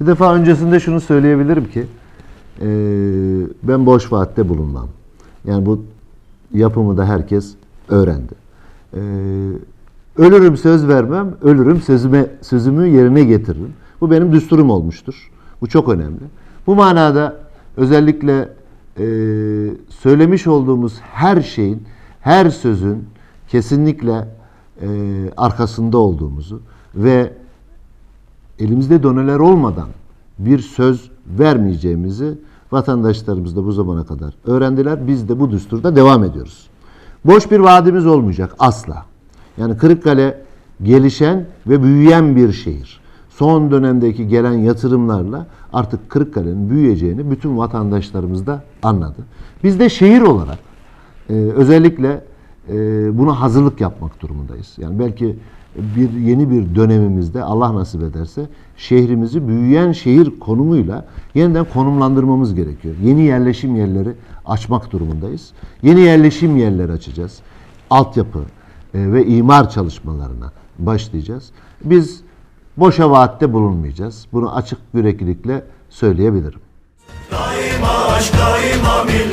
Bir defa öncesinde şunu söyleyebilirim ki e, ben boş vaatte bulunmam. Yani bu yapımı da herkes öğrendi. E, ölürüm söz vermem, ölürüm sözüme sözümü yerine getiririm. Bu benim düsturum olmuştur. Bu çok önemli. Bu manada özellikle e, söylemiş olduğumuz her şeyin, her sözün kesinlikle e, arkasında olduğumuzu ve elimizde doneler olmadan bir söz vermeyeceğimizi vatandaşlarımız da bu zamana kadar öğrendiler. Biz de bu düsturda devam ediyoruz. Boş bir vaadimiz olmayacak asla. Yani Kırıkkale gelişen ve büyüyen bir şehir. Son dönemdeki gelen yatırımlarla artık Kırıkkale'nin büyüyeceğini bütün vatandaşlarımız da anladı. Biz de şehir olarak e, özellikle buna hazırlık yapmak durumundayız. Yani belki bir yeni bir dönemimizde Allah nasip ederse şehrimizi büyüyen şehir konumuyla yeniden konumlandırmamız gerekiyor. Yeni yerleşim yerleri açmak durumundayız. Yeni yerleşim yerleri açacağız. Altyapı e, ve imar çalışmalarına başlayacağız. Biz boşa vaatte bulunmayacağız. Bunu açık yüreklilikle söyleyebilirim. Daima aşk daima millet